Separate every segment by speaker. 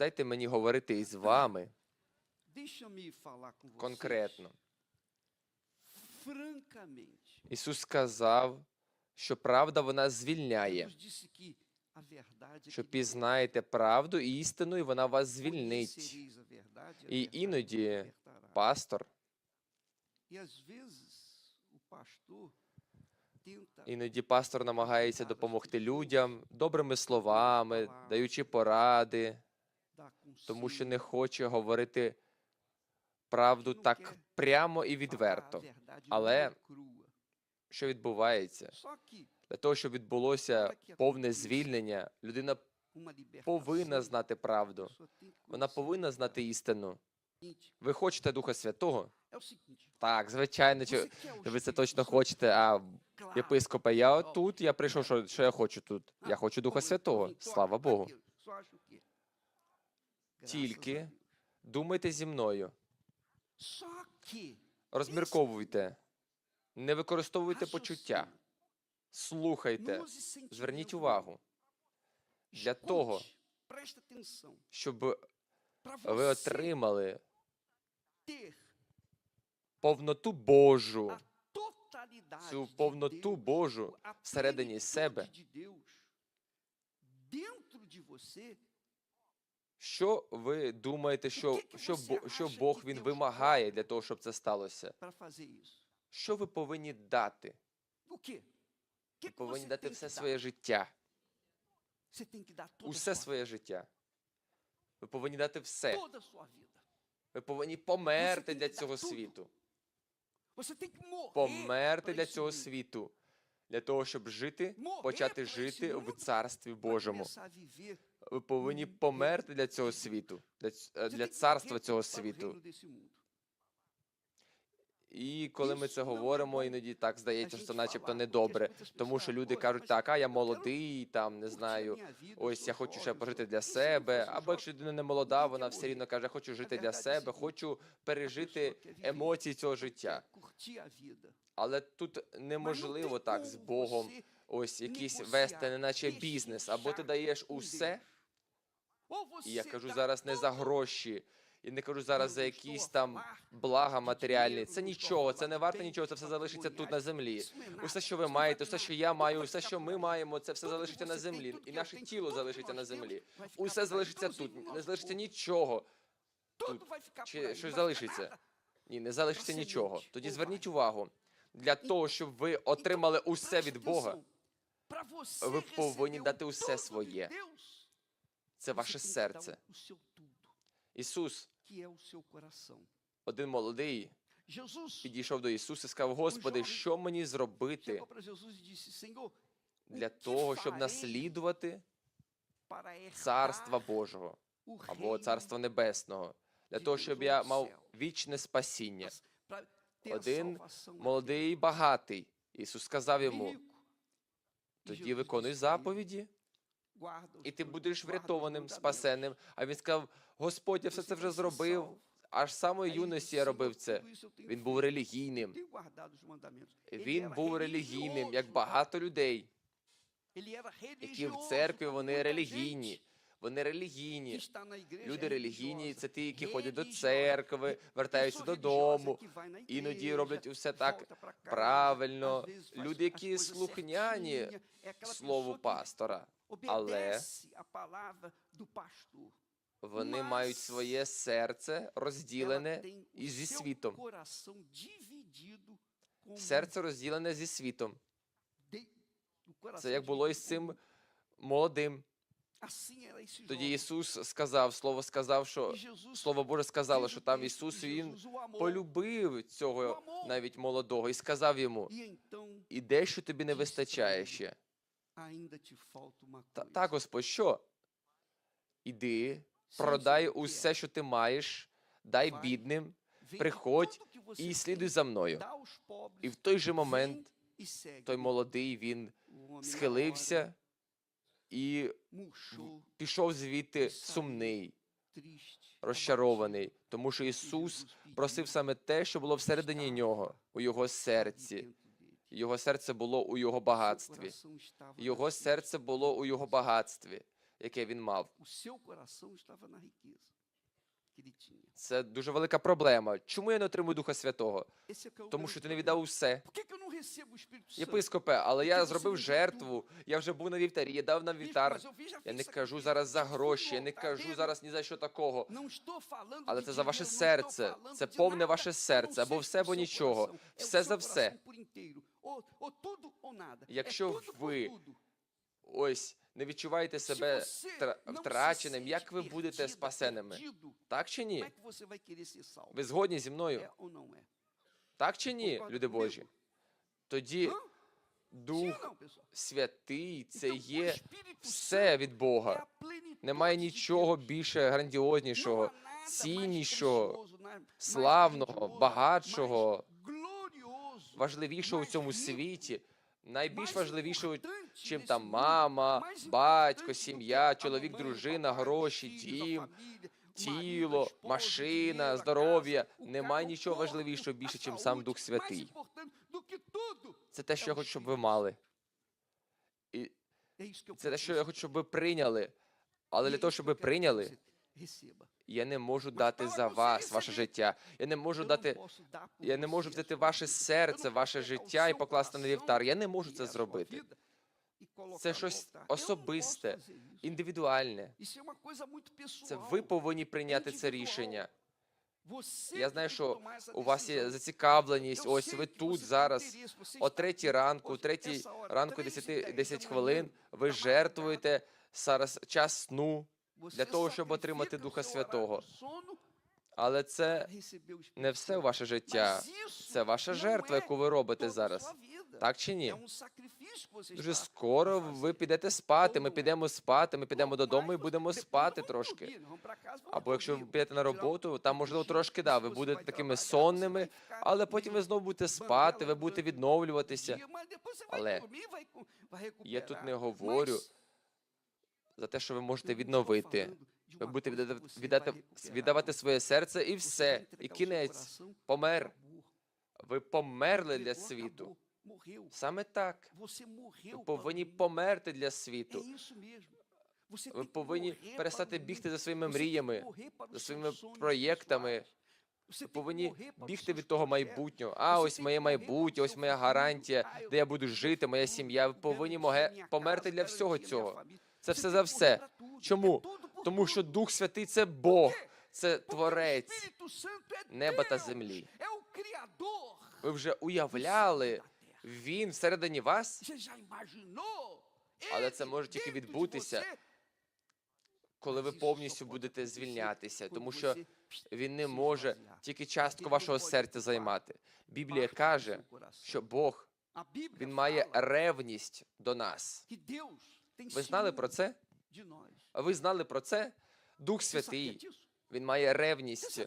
Speaker 1: Дайте мені говорити із вами.
Speaker 2: Com vocês.
Speaker 1: Конкретно. Ісус сказав, що правда вона звільняє, що пізнаєте правду і істину, і вона вас звільнить. І іноді пастор,
Speaker 2: E
Speaker 1: іноді пастор намагається допомогти людям добрими словами, даючи поради, тому що не хоче говорити правду так прямо і відверто. Але. Що відбувається? Для того, щоб відбулося повне звільнення, людина повинна знати правду. Вона повинна знати істину. Ви хочете Духа Святого? Так, звичайно, чи ви це точно хочете. А єпископа, я отут, я прийшов, що, що я хочу тут. Я хочу Духа Святого. Слава Богу. Тільки думайте зі мною, розмірковуйте, не використовуйте почуття, слухайте,
Speaker 2: sentimento
Speaker 1: зверніть увагу. Для того, щоб ви отримали повноту Божу, цю повноту Божу всередині себе. Що ви думаєте, що, що, що Бог він вимагає для того, щоб це сталося? Що ви повинні дати? Ви повинні дати все своє життя. Усе своє життя. Ви повинні дати все. Ви повинні померти для цього світу. Померти для цього світу. Для того, щоб жити, почати жити в царстві Божому. Ви повинні померти для цього світу, для, е, для царства цього світу. І коли ми це
Speaker 2: é
Speaker 1: говоримо, іноді так здається, що начебто недобре. Тому що люди кажуть, так, а я молодий, там не знаю. Ось я хочу ще пожити для себе. Або якщо людина не молода, вона все рівно каже, хочу жити для себе, хочу пережити емоції цього життя. Але тут неможливо так з Богом ось якийсь
Speaker 2: negociar,
Speaker 1: вести, неначе бізнес. Або ти даєш усе, і я кажу зараз не за гроші, і не кажу зараз за якісь там блага матеріальні. Це нічого, це не
Speaker 2: bens
Speaker 1: нічого, це все залишиться тут на землі. Усе, що ви маєте, все, що я маю, все, що ми маємо, це все залишиться на землі. І наше тіло залишиться на землі. Усе залишиться тут, не залишиться нічого. Тут. Чи щось залишиться? Ні, не залишиться нічого. Тоді зверніть увагу. Для того, щоб ви отримали усе від Бога. Ви повинні дати усе своє. Це ваше серце. Ісус, один молодий, підійшов до Ісуса і сказав: Господи, що мені зробити
Speaker 2: e
Speaker 1: для того, щоб наслідувати Царства Божого або Царства Небесного, для того, щоб я мав вічне спасіння. Один Молодий і багатий. Ісус сказав йому. Тоді виконуй заповіді, і ти будеш врятованим,
Speaker 2: спасеним.
Speaker 1: спасенним. А він сказав: Господь, я все це вже зробив. Аж самої юності я робив це. Він був релігійним.
Speaker 2: tenho guardado os mandamentos." Ele
Speaker 1: Він був релігійним, як багато людей, які в церкві вони релігійні. Вони релігійні. Люди релігійні це ті, які ходять до церкви, вертаються додому, іноді роблять усе так правильно. Люди, які слухняні слову пастора, але вони мають своє серце розділене і зі світом. Серце розділене зі світом. Це як було і з
Speaker 2: dividido com o
Speaker 1: цим молодим. Тоді. Ісус сказав, Слово сказав, що Слово Боже сказало, що там Ісус Він полюбив цього навіть молодого і сказав йому: і дещо тобі не вистачає ще. Та, так, Господь, що? Іди, продай усе, що ти маєш, дай бідним приходь і слідуй за мною. І в той же момент
Speaker 2: e
Speaker 1: той молодий він схилився і пішов звідти сумний, розчарований, тому що. Ісус просив саме те, що було всередині нього, у його серці. Його серце було у його багатстві. Його серце було у його багатстві. яке він мав. Це дуже велика проблема. Чому я не отримую Духа Святого? Тому що ти не віддав усе. Єпископе, але я зробив жертву, я вже був на вівтарі, я дав на вівтар. Я не кажу зараз за гроші, я не кажу зараз ні за що такого.
Speaker 2: Falando
Speaker 1: Але це за ваше
Speaker 2: não estou
Speaker 1: серце, це повне ваше серце, або все, або нічого. Все за все. Якщо ви
Speaker 2: tudo.
Speaker 1: Ось не відчуваєте себе втраченим, як ви будете спасеними? Так чи ні? Ви згодні зі мною?
Speaker 2: É?
Speaker 1: Так чи ні, люди? Божі? Тоді Дух? Святий це є все від Бога. Немає нічого більше грандіознішого, ціннішого, славного, багатшого, важливішого
Speaker 2: mais
Speaker 1: цьому світі, найбільш
Speaker 2: mais
Speaker 1: важливішого, чим там мама, батько, сім'я, чоловік, дружина, гроші, дім, тіло, машина, здоров'я. Немає нічого важливішого більше, чим сам Дух Святий. Це те, що я хочу, щоб ви мали. І це те, що я хочу, щоб ви прийняли. Але для того, щоб ви прийняли. Я не можу дати за вас ваше життя. Я не можу дати. Я не можу взяти ваше серце, ваше життя і покласти на вівтар. Я не можу це зробити. Це щось особисте, індивідуальне. Це ви повинні прийняти це рішення. Я знаю, що у вас є зацікавленість. Ось ви тут зараз, о третій ранку,
Speaker 2: ось
Speaker 1: третій ранку
Speaker 2: 3
Speaker 1: 10,
Speaker 2: e 10
Speaker 1: 10 хвилин. Ви жертвуєте зараз час сну, для того, щоб отримати Духа Святого. але це не все ваше життя. Це ваша жертва, яку ви робите зараз. Так чи ні?
Speaker 2: um
Speaker 1: Дуже скоро ви підете спати. Ми підемо спати, ми підемо додому і будемо спати трошки. Або якщо ви підете на
Speaker 2: um
Speaker 1: роботу, там можливо трошки да, ви будете такими сонними, але потім ви знову будете спати, ви будете відновлюватися. Але Я тут не говорю за те, що ви можете відновити. Ви будете віддати, віддавати своє серце і все, і кінець. Помер. Ви померли для світу. Саме так. Ви повинні померти для світу. Ви повинні перестати бігти за своїми мріями, за своїми проєктами. Ви повинні бігти від того майбутнього. А ось моє майбутнє, ось моя гарантія,
Speaker 2: Ah,
Speaker 1: де я буду жити, моя сім'я. Ви повинні померти для всього цього. Це все за все. Чому? Тому що. Дух Святий це Бог, це Творець неба та землі.
Speaker 2: É.
Speaker 1: Ви вже уявляли, він всередині вас,
Speaker 2: imaginou?
Speaker 1: Але це може тільки відбутися, коли ви повністю будете звільнятися, тому що він не може тільки частку вашого серця займати. Біблія каже, що Бог він має ревність до нас. Ви знали про це? ви знали про це? Дух Святий, він має ревність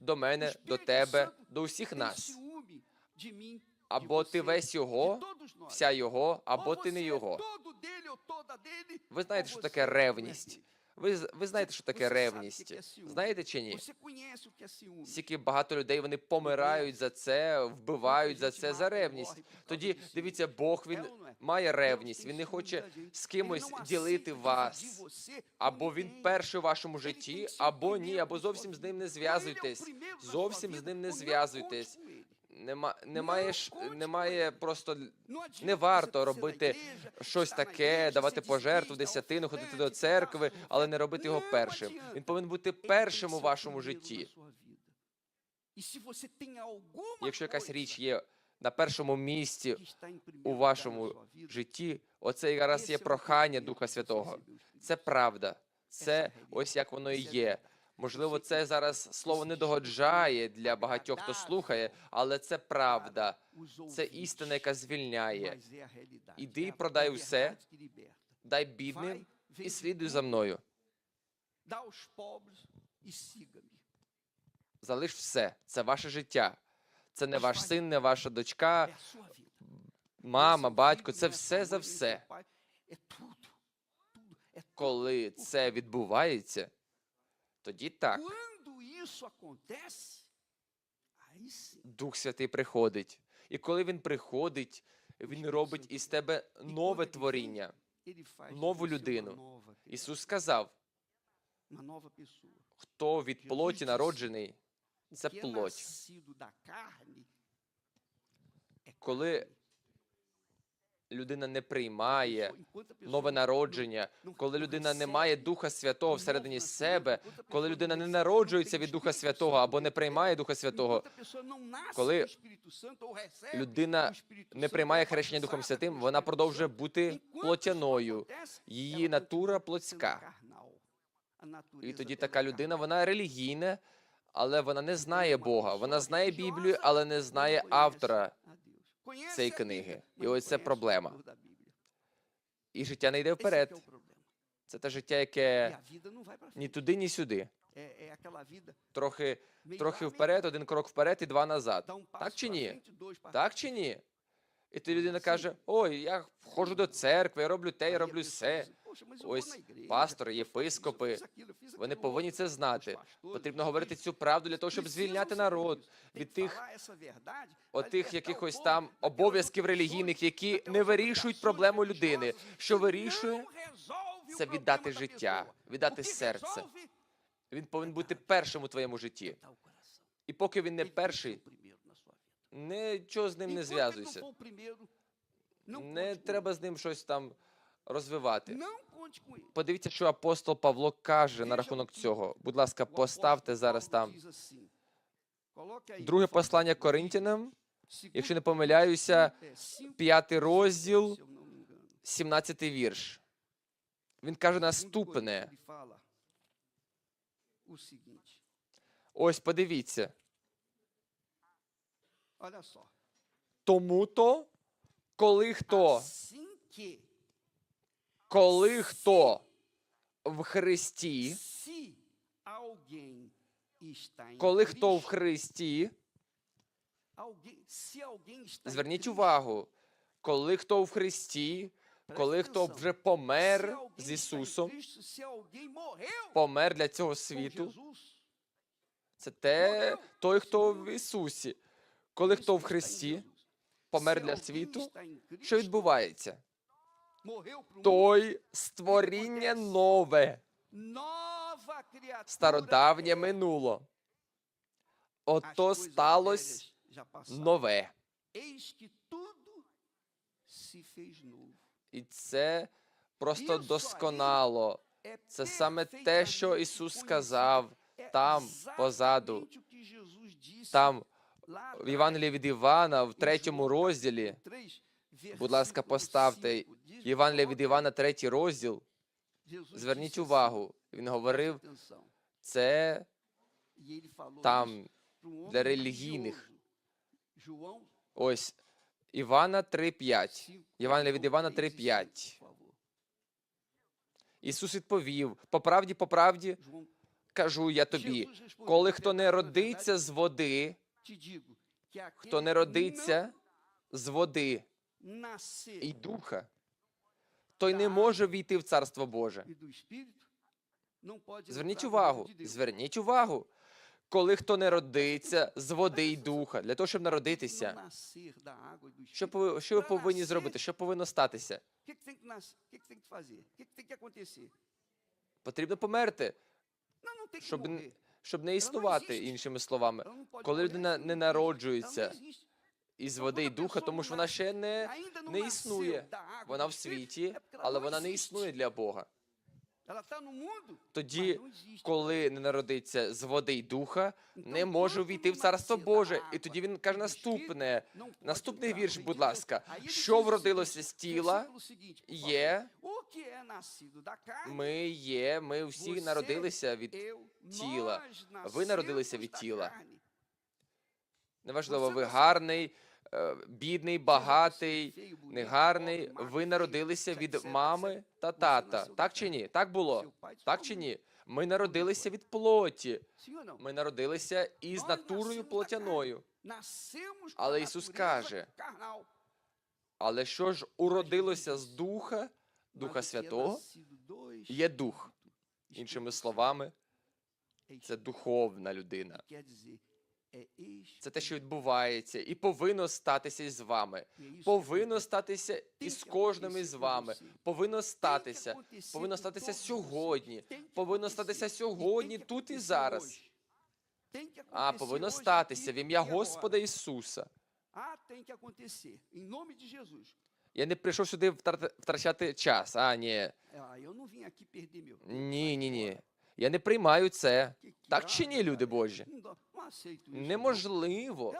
Speaker 1: до мене, до тебе, до усіх нас. Або ти весь його, вся його, або ти не його. Ви знаєте, що таке ревність. Ви, ви знаєте, що таке ревність. Знаєте чи ні? Скільки багато людей вони помирають за це, вбивають за це, за ревність. Тоді дивіться, Бог він має ревність. Він не хоче з кимось ділити вас. Або він перший у вашому житті, або ні, або зовсім з ним не зв'язуйтесь. Зовсім з ним не зв'язуйтесь. Нема, немає, ж- немає просто не варто робити щось таке, давати пожертву, десятину, ходити до церкви, але не робити його першим. Він повинен бути першим у вашому житті. Якщо якась річ є на першому місці у вашому житті, оце якраз є прохання Духа Святого. Це правда. Це ось як воно і є. Можливо, це зараз слово не догоджає для багатьох, хто слухає, але це правда. Це істина, яка звільняє. Іди продай усе, дай бідним і слідуй за мною. Залиш все. Це ваше життя. Це не ваш син, не ваша дочка, мама, батько. Це все за все. Коли це відбувається, тоді так. Дух Святий приходить. І коли він приходить, він робить із тебе нове творіння. нову людину. Ісус сказав, хто від плоті народжений, це плоть.
Speaker 2: é
Speaker 1: Коли. Людина не приймає нове народження, коли людина не має Духа Святого всередині себе, коли людина не народжується від Духа Святого або не приймає Духа Святого, коли людина не приймає хрещення Духом Святим, вона продовжує бути плотяною. Її натура плотська. І тоді така людина, вона релігійна, але вона не знає Бога. Вона знає Біблію, але не знає автора цієї книги. І ось це проблема. І життя не йде вперед. Це те життя,
Speaker 2: E
Speaker 1: яке ні туди, ні сюди. Трохи, трохи вперед, один крок вперед і два назад.
Speaker 2: Um
Speaker 1: Так чи ні? Так чи ні? І тоді людина каже: Ой, я ходжу до церкви, я роблю те, я роблю все.
Speaker 2: diz assim, "Poxa, mas eu vou
Speaker 1: Ось пастори, єпископи, Вони повинні це знати. Потрібно говорити цю правду для того, щоб звільняти народ від тих отих якихось там обов'язків релігійних, які не вирішують проблему людини. Що вирішує, це віддати життя, віддати серце. Він повинен бути першим у твоєму житті. І поки він не перший, нічого з ним не зв'язуйся.
Speaker 2: não
Speaker 1: Не треба з ним щось там розвивати.
Speaker 2: ele.
Speaker 1: Подивіться, що апостол Павло каже на рахунок цього. Будь ласка, поставте зараз там друге послання Коринтянам, якщо не помиляюся, п'ятий розділ,
Speaker 2: se eu não me engano.
Speaker 1: 17 вірш. Він каже наступне. Ось подивіться.
Speaker 2: Olha só.
Speaker 1: Тому то, коли хто, коли хто в Христі, коли хто в Христі, зверніть увагу, коли хто в Христі, коли хто вже помер з Ісусом, помер для цього світу, це те, той, хто в Ісусі. Коли хто в Христі, помер для світу, що відбувається? Той створіння нове, стародавнє минуло. Ото сталося нове. І це просто досконало. Це саме те, що Ісус сказав там, позаду, там, в Євангелії від Івана, в третьому розділі. Будь ласка, поставте
Speaker 2: 5,
Speaker 1: Євангелія від Івана, третій розділ. Зверніть увагу. Він говорив, це там для релігійних. ось Івана 3,5.
Speaker 2: 5,
Speaker 1: Євангелія від Івана
Speaker 2: 3,
Speaker 1: 3,5. Ісус відповів: по правді, по правді кажу я тобі, коли хто не родиться з води, хто не родиться з води і духа, той не може війти в Царство Боже.
Speaker 2: pode
Speaker 1: Зверніть увагу, зверніть увагу. Коли хто не родиться з води і духа, для того, щоб народитися,
Speaker 2: do
Speaker 1: що, що ви повинні зробити? Що повинно статися? Потрібно померти,
Speaker 2: que
Speaker 1: щоб. Щоб не існувати, іншими словами, коли людина не народжується із води і духа, тому що вона ще не, не існує.
Speaker 2: e
Speaker 1: Вона в світі, але вона не існує для Бога. Тоді, коли не народиться з води й духа, не може увійти в Царство Боже. І тоді він
Speaker 2: e
Speaker 1: каже наступне. Наступний вірш, будь ласка. Що вродилося з тіла, є, ми є, ми всі народилися від тіла. Ви народилися від тіла. Неважливо, ви гарний, бідний, багатий, негарний. Ви народилися від мами та тата. Так чи ні? Так було? Так чи ні? Ми народилися від плоті. Ми народилися із натурою плотяною. Але Ісус каже. Але що ж уродилося з духа, Духа Святого, є дух. Іншими словами, це духовна людина. Це те, що відбувається, і повинно статися із вами. Повинно статися із кожним із вами. Повинно статися. Повинно статися сьогодні. Повинно статися сьогодні, тут і зараз. А, повинно статися в ім'я. Господа Ісуса. Я не прийшов сюди втрачати час. А, ні. Ні, ні, ні. Я не приймаю це. Так чи ні, люди Божі? Неможливо.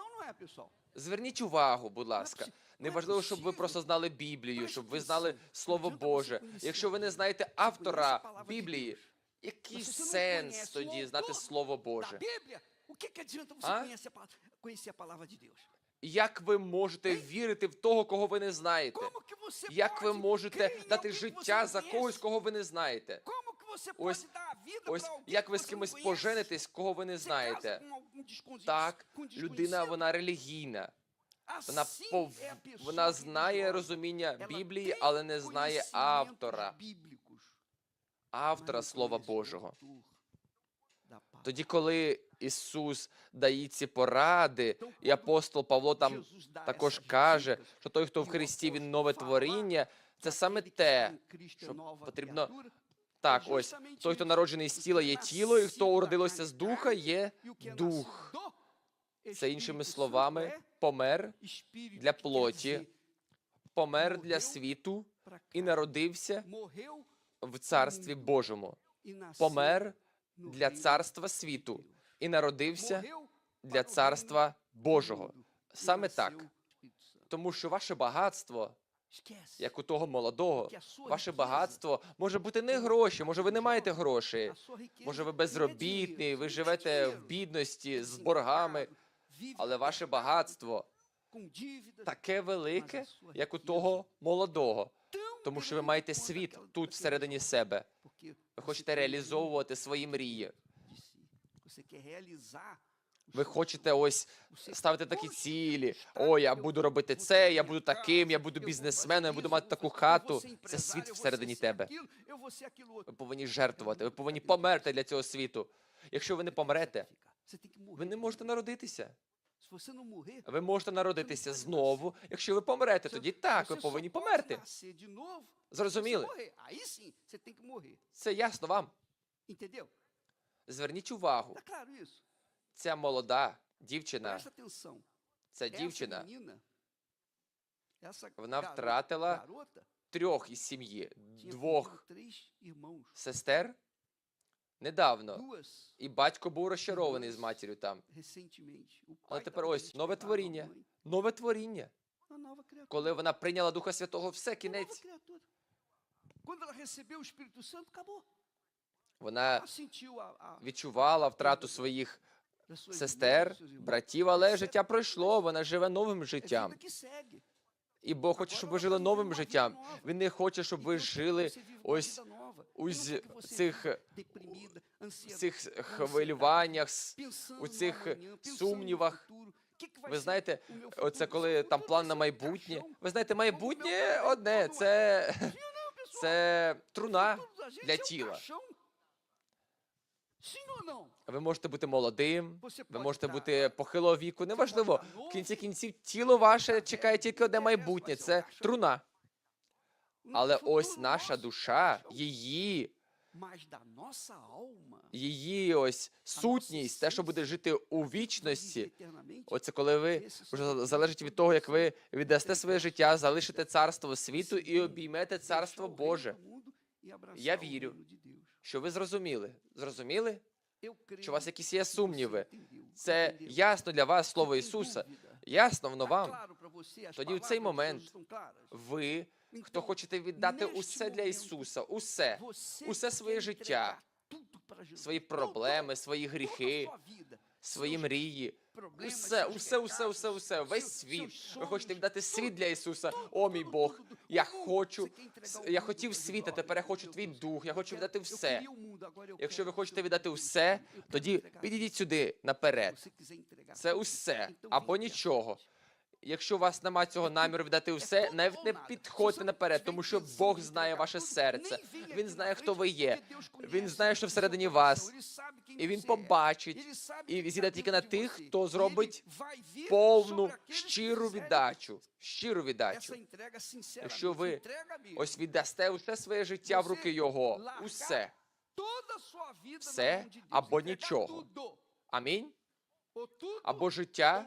Speaker 1: Зверніть увагу, будь ласка. Неважливо, щоб ви просто знали Біблію, щоб ви знали Слово Боже. Якщо ви не знаєте автора Біблії, який сенс тоді знати Слово Боже?
Speaker 2: Deus?
Speaker 1: Як ви можете вірити в того, кого ви не знаєте? Як ви можете дати життя за когось, кого ви не знаєте? Ось- Ось як ви з кимось поженитесь, кого ви не знаєте? Так, людина вона релігійна. Вона пов... вона знає розуміння Біблії, але не знає автора, автора Слова Божого. Тоді, коли Ісус дає ці поради, і апостол Павло там також каже, що той, хто в Христі, він нове творіння, це саме те, що потрібно так, ось той, хто народжений з тіла, є тіло, і хто уродилося з духа, є дух. Це іншими словами, помер, для плоті, помер для світу і народився в царстві Божому. Помер для царства світу і народився для царства Божого. Саме так. Тому що ваше багатство. Як у того молодого, ваше багатство може бути не гроші, може ви не маєте грошей, може ви безробітний, ви живете в бідності з боргами, але ваше багатство таке велике, як у того молодого, тому що ви маєте світ тут всередині себе. Ви хочете реалізовувати свої мрії. Ви хочете ось ставити такі цілі. О, я буду робити це, я буду таким, я буду бізнесменом, я буду мати таку хату. Це світ всередині тебе. Ви повинні жертвувати, ви повинні померти для цього світу. Якщо ви не помрете, ви не можете народитися. Ви можете народитися знову. Якщо ви помрете, тоді так, ви повинні померти. Зрозуміли? Це ясно вам. Зверніть увагу? Ця молода дівчина, ця дівчина Вона втратила трьох із сім'ї, двох сестер недавно. І батько був розчарований з матір'ю там. Але тепер ось нове творіння. Нове творіння. Коли вона прийняла Духа Святого, все кінець. Вона відчувала втрату своїх сестер, братів, але життя пройшло, вона живе новим життям. І Бог хоче, щоб ви жили новим життям. Він не хоче, щоб ви жили ось у
Speaker 2: E
Speaker 1: цих, цих хвилюваннях, у цих сумнівах. Ви знаєте, оце коли там план на
Speaker 2: um
Speaker 1: майбутнє. Ви знаєте, майбутнє одне це, це труна. Для
Speaker 2: um
Speaker 1: тіла. Ви можете бути молодим, ви можете бути похилого віку. Неважливо. В кінці кінців тіло ваше чекає тільки одне майбутнє. Це труна. Але ось наша душа, її, її ось сутність, те, що буде жити у вічності. Оце коли ви вже залежить від того, як ви віддасте своє життя, залишите царство світу і обіймете царство Боже. Я вірю. Що ви зрозуміли? Зрозуміли? Чи у вас якісь є сумніви? Це ясно для вас слово Ісуса. Ясно воно вам. Тоді в цей момент? Ви, хто хочете віддати усе для Ісуса, усе, усе своє життя, свої проблеми, свої гріхи, свої мрії, усе, усе, усе, усе, усе, весь світ. Ви хочете віддати світ для Ісуса. О, мій Бог, я хочу, я хотів світ, а тепер я хочу твій дух, я хочу віддати все. Якщо ви хочете віддати все, тоді підійдіть сюди наперед. Це усе або нічого. Якщо у вас немає цього наміру віддати все, навіть не підходьте наперед, тому що Бог знає ваше серце. Він знає, хто ви є. Він знає, що всередині вас. і він побачить і зійде тільки на тих, хто зробить повну щиру віддачу. Щиру віддачу. Якщо ви. Ось віддасте усе своє життя в руки Його. Усе. Все або нічого. Амінь. Або життя.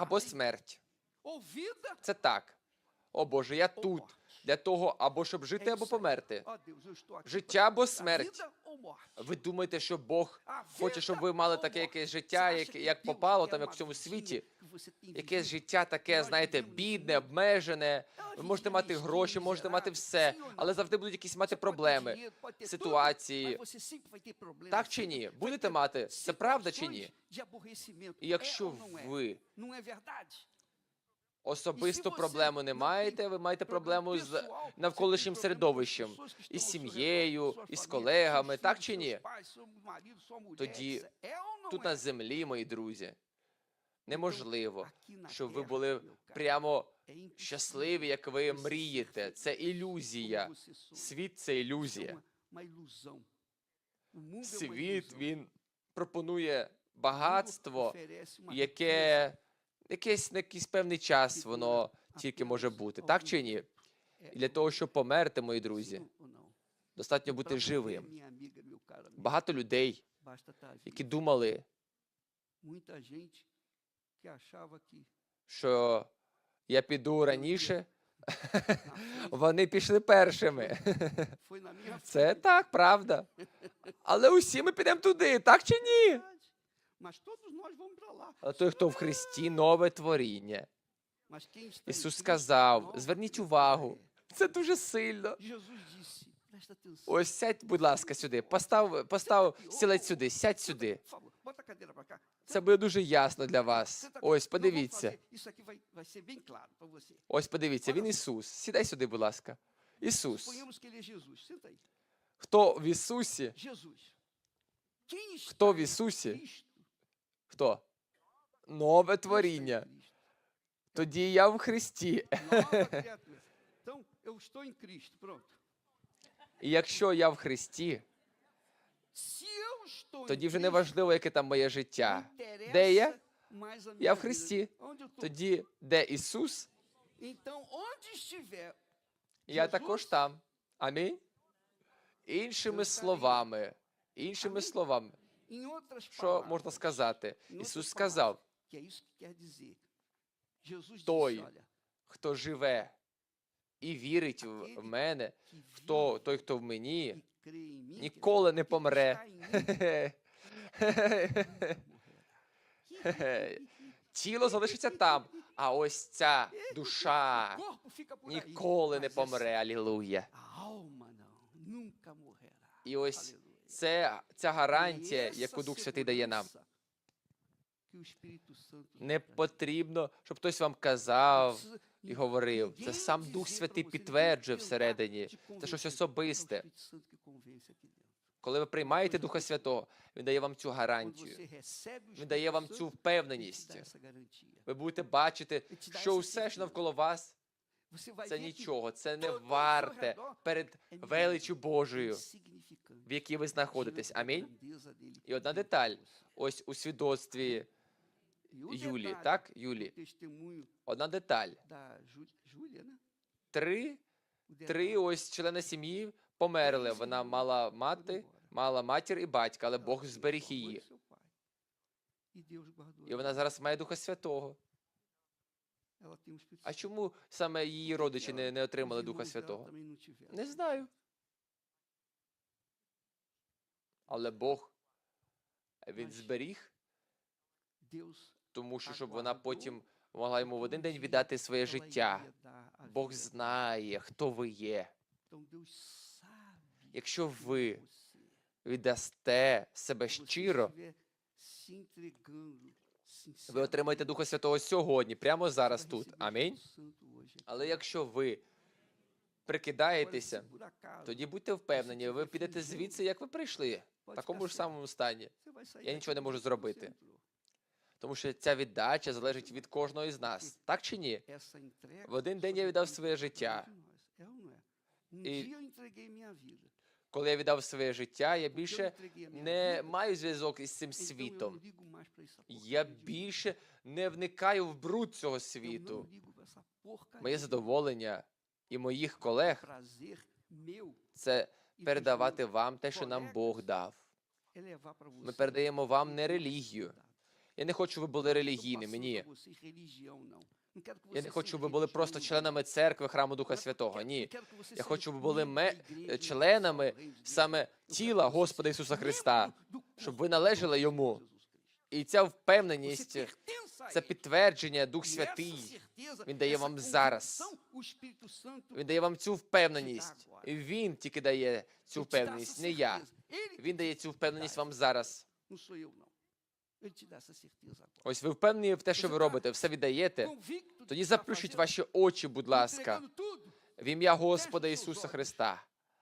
Speaker 1: Або смерть. Це так. О Боже, я тут. Для того, або щоб жити, або померти. Життя або смерть. Ви думаєте, що Бог хоче, щоб ви мали таке якесь життя, як, як попало там, як в цьому світі? Якесь життя таке, знаєте, бідне, обмежене. Ви можете мати гроші, можете мати все, але завжди будуть якісь мати проблеми, ситуації. Так чи ні? Будете мати? Це правда чи ні? І якщо ви? Особисту проблему не маєте, ви маєте проблему з навколишнім середовищем, із сім'єю, із колегами, так чи ні? Тоді Тут на землі, мої друзі, неможливо, щоб ви були прямо щасливі, як ви мрієте. Це ілюзія. Світ це ілюзія. Світ він пропонує багатство, яке якесь на якийсь певний час воно тільки може бути. Так чи ні? І для того, щоб померти, мої друзі,
Speaker 2: sim ou não.
Speaker 1: достатньо бути живим. Багато людей, які думали, що я піду раніше, вони пішли першими. Це так, правда. Але усі ми підемо туди, так чи ні?
Speaker 2: Verdade. Mas todos nós vamos para lá.
Speaker 1: А той, хто в Христі, нове творіння. Ісус сказав, зверніть увагу. Це дуже сильно. Ось сядь, будь ласка, сюди. Постав, постав стілець сюди, сядь сюди. Це буде дуже ясно для вас. Ось, подивіться. Ось подивіться, він Ісус. Сідай сюди, будь ласка. Ісус. Хто в Ісусі? Хто в Ісусі? Хто? Нове творіння. Тоді я в Христі. І якщо я в Христі, тоді вже не важливо, яке там моє життя. Де я? Я в. Христі. Тоді, де Ісус, я також там. Амінь. Іншими словами, іншими словами, що можна сказати? Ісус сказав, Той, хто живе і вірить в мене, хто, той, хто в мені,
Speaker 2: e
Speaker 1: ніколи не помре. Тіло залишиться там, а ось ця душа ніколи не помре. Алілуя. І ось. Це ця гарантія, яку Дух Святий дає нам. Не потрібно, щоб хтось вам казав і говорив. Це сам Дух Святий підтверджує всередині. Це щось особисте. Коли ви приймаєте Духа Святого, він дає вам цю гарантію. Він дає вам цю впевненість. Ви будете бачити, що усе, що навколо вас, це нічого, це не варте перед величю Божою, в якій ви знаходитесь. Амінь. І одна деталь. Ось у свідоцтві Юлі, так? Юлі. Одна деталь. Три, три ось члени сім'ї померли. Вона мала мати, мала матір і батька, але Бог зберіг її. І вона зараз має Духа Святого. А чому саме її родичі не, не отримали Духа Святого? Не знаю. Але Бог він зберіг, тому що щоб вона потім могла йому в один день віддати своє життя. Бог знає, хто ви є. Якщо ви віддасте себе щиро, ви отримаєте Духа Святого сьогодні, прямо зараз тут. Амінь. Але якщо ви прикидаєтеся, тоді будьте впевнені, ви підете звідси, як ви прийшли, в такому ж самому стані. Я нічого не можу зробити. Тому що ця віддача залежить від кожного із нас. Так чи ні? В один день я віддав своє життя.
Speaker 2: de Um
Speaker 1: E-. Коли я віддав своє життя, я більше не маю зв'язок із цим світом. Я більше не вникаю в бруд цього світу. Моє задоволення і моїх колег це
Speaker 2: e
Speaker 1: передавати вам те, що нам Бог дав. Ми передаємо вам не релігію. Я не хочу, щоб ви були релігійними. Ні. Я не хочу, щоб ви були просто членами церкви храму. Духа Святого. Ні. Я хочу, щоб ви були ме- членами саме тіла Господа Ісуса Христа, щоб ви належали Йому. І ця впевненість, це підтвердження Дух
Speaker 2: E
Speaker 1: Святий. Він дає вам зараз. Він дає вам цю впевненість. І він тільки дає цю впевненість, не я. Він дає цю впевненість вам зараз.
Speaker 2: Ele te dá essa certeza agora.
Speaker 1: Ось ви впевнені в те, що ви робите, все віддаєте.
Speaker 2: Convicto do
Speaker 1: Тоді
Speaker 2: está
Speaker 1: заплющіть
Speaker 2: fazendo,
Speaker 1: ваші очі, будь ласка,
Speaker 2: entregando tudo.
Speaker 1: в ім'я Господа Ісуса Христа.